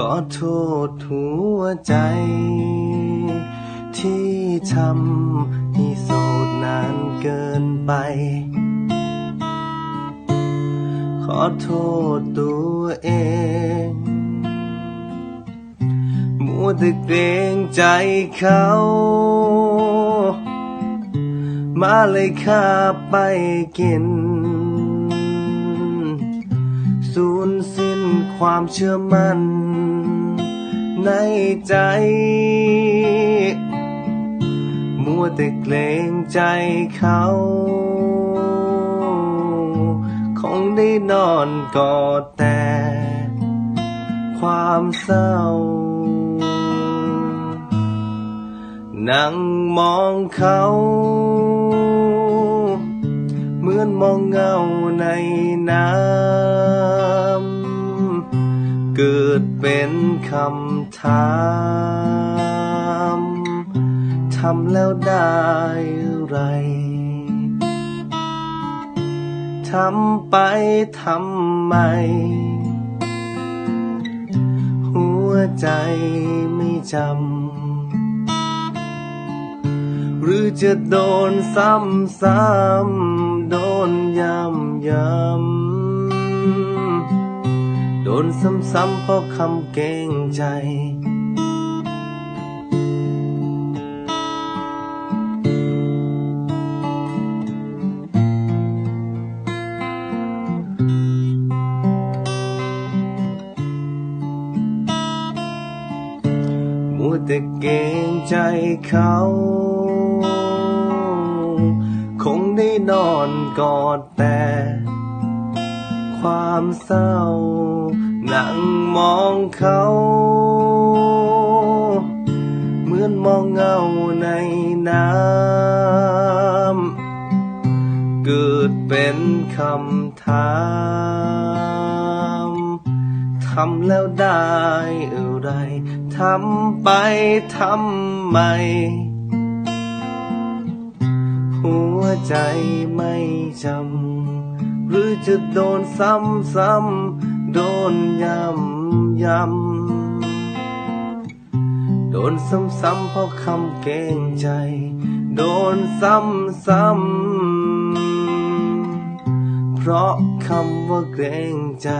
ขอโทษหัวใจ ที่ทำให้โสดนานเกินไป ขอโทษตัวเองมัวแต่เกรงใจเขา มาเลยข้าไปกิน ความเชื่อมั่นในใจ มัวแต่เกรงใจเขา คงได้นอนกอดแต่ ความเศร้า นั่งมองเขา เหมือนมองเงาในน้ำ เกิดเป็นคำถามทำแล้วได้อะไรทำไปทำไม หัวใจไม่จำ หรือจะโดนซ้ำซ้ำโดนย้ำย้ำ โดนซ้ำซ้ำเพราะคำเกรงใจ มัวแต่เกรงใจเขา คงได้นอนกอดแต่ ความเศร้า นั่งมองเขา เหมือนมองเงาในน้ำเกิดเป็นคำถามทำแล้วได้อะไรทำไปทำไมหัวใจไม่จำ รือจะโดนซ้ำซ้ำโดนย้ำย้ำโดนซ้ำซ้ำเพราะคำเกรงใจ โดนซ้ำซ้ำเพราะคำว่าเกรงใจ